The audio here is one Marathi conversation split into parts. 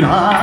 God.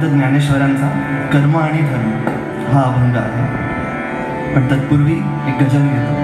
संत ज्ञानेश्वरांचा कर्म आणि धर्म हा अभंग आहे. पण तत्पूर्वी एक गजल घेतो.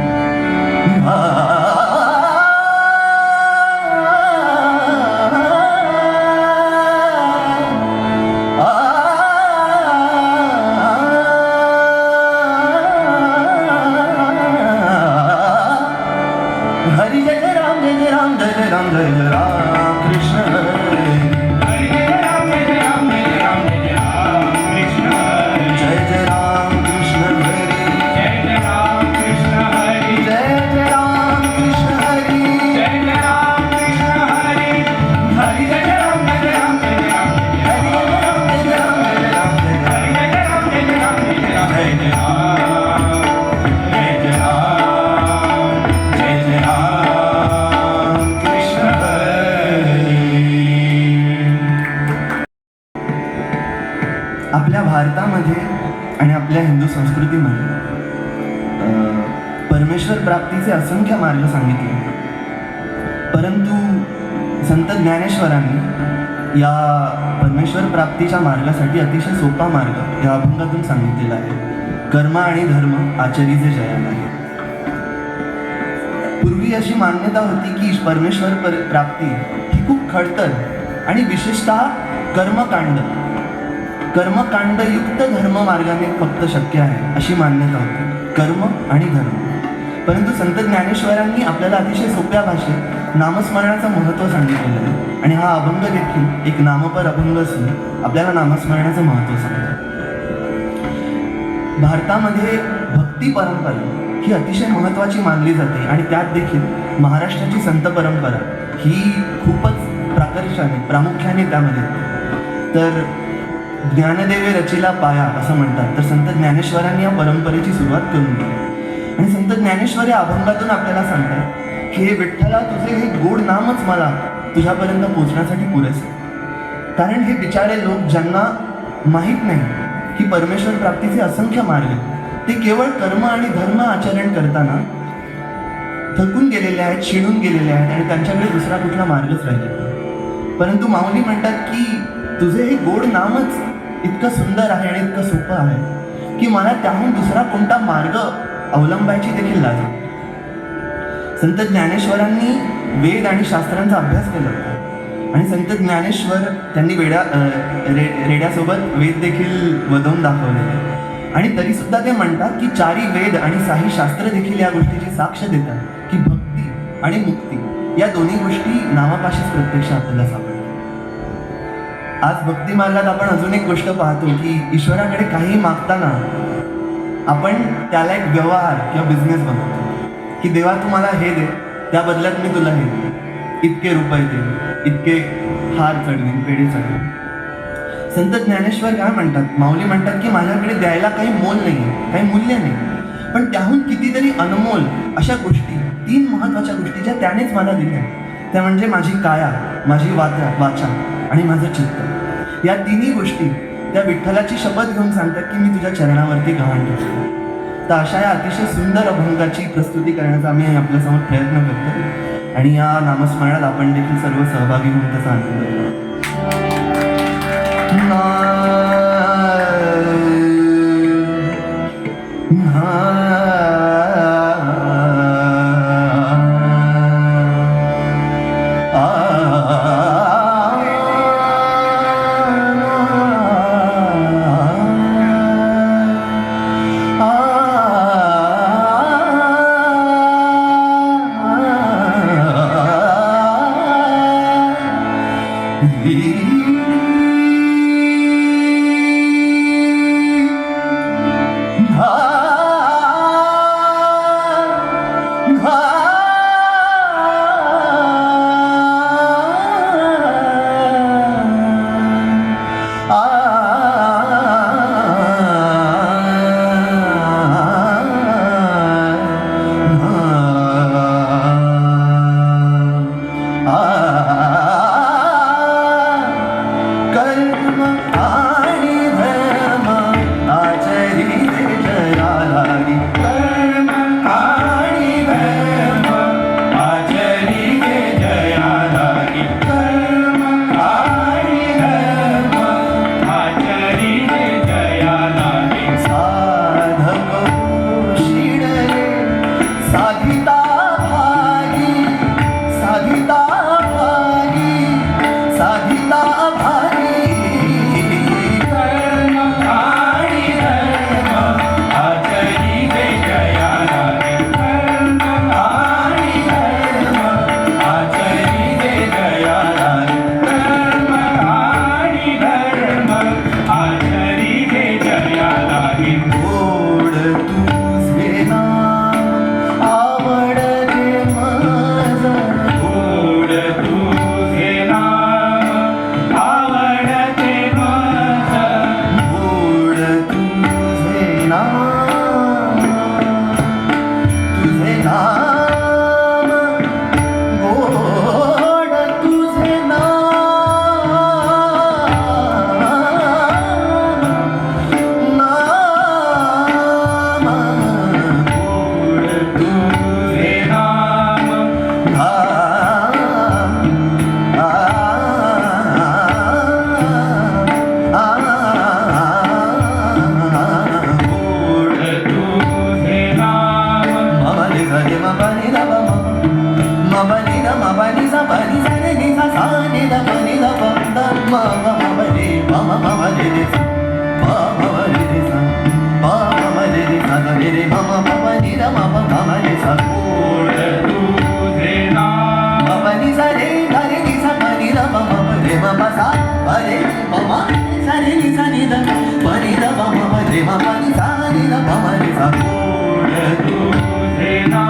परमेश्वर असंख्य मार्ग सांगितले. परंतु संत ज्ञानेश्वरांनी या परमेश्वर प्राप्तीच्या मार्गासाठी अतिशय सोपा मार्ग या अभंगातून सांगितलेला आहे. कर्म आणि धर्म आचरीचे जयान आहे. पूर्वी अशी मान्यता होती की परमेश्वर पर प्राप्ती ही खूप खडतर आणि विशेषतः कर्मकांड. कर्मकांडयुक्त धर्म मार्गाने फक्त शक्य आहे अशी मान्यता होती. कर्म आणि धर्म. परंतु संत ज्ञानेश्वरांनी आपल्याला अतिशय सोप्या भाषेत नामस्मरणाचं महत्त्व सांगितलेलं आहे. आणि हा अभंग देखील एक नामपर अभंग असून आपल्याला नामस्मरणाचं महत्त्व सांगतो. भारतामध्ये भक्ती परंपरा ही अतिशय महत्त्वाची मानली जाते आणि त्यात देखील महाराष्ट्राची संत परंपरा ही खूपच प्राकर्षाने प्रामुख्याने त्यामध्ये तर ज्ञानदेवे रचिला पाया असं म्हणतात. तर संत ज्ञानेश्वरांनी या परंपरेची सुरुवात करून दिली. आणि संत ज्ञानेश्वर या अभंगातून आपल्याला सांगतात की हे विठ्ठला तुझे हे गोड नामच मला तुझ्यापर्यंत पोहोचण्यासाठी पुरेसे कारण हे बिचारे लोक ज्यांना माहीत नाही की परमेश्वर प्राप्तीचे असंख्य मार्ग आहेत. ते केवळ कर्म आणि धर्म आचरण करताना थकून गेलेले आहेत शिणून गेलेले आहेत आणि त्यांच्याकडे दुसरा कुठला मार्गच राहिला परंतु माऊली म्हणतात की तुझे हे गोड नामच इतकं सुंदर आहे आणि इतकं सोपं आहे की मला त्याहून दुसरा कोणता मार्ग अवलंबायची देखील लाज. संत ज्ञानेश्वरांनी वेद आणि शास्त्रांचा अभ्यास केला होता. आणि संत ज्ञानेश्वर त्यांनी वेड्या रे रेड्यासोबत वेद देखील वधवून दाखवलेले आणि तरी सुद्धा ते म्हणतात की चारी वेद आणि साही शास्त्र देखील या गोष्टीची साक्ष देतात की भक्ती आणि मुक्ती या दोन्ही गोष्टी नावापाशीच प्रत्यक्ष आपल्याला सापडतात. आज भक्ती मार्गात आपण अजून एक गोष्ट पाहतो की ईश्वराकडे काही मागताना आपण त्याला एक व्यवहार किंवा बिझनेस बनवतो. की देवा तू मला हे दे त्या बदल्यात मी तुला हे दे इतके रुपये दे इतके हार चढवीन पेढे चढवीन. संत ज्ञानेश्वर काय म्हणतात? माऊली म्हणतात की माझ्याकडे द्यायला काही मोल नाही काही मूल्य नाही. पण त्याहून कितीतरी अनमोल अशा गोष्टी तीन महत्त्वाच्या गोष्टी ज्या त्यानेच मला दिल्या त्या म्हणजे माझी काया माझी वाचा वाचा आणि माझं चित्त. या तिन्ही गोष्टी त्या विठ्ठलाची शपथ घेऊन सांगतात की मी तुझ्या चरणावरती गहाण ठेवतो. तर अशा या अतिशय सुंदर अभंगाची प्रस्तुती करण्याचा आम्ही आपल्यासमोर प्रयत्न करतो. आणि या नामस्मरणात आपण देखील सर्व सहभागी होऊन त्याचा आनंद Pari da bama, pari da bama, pari da bama, pari da bama, pari da bama,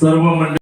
सर्व मंडळी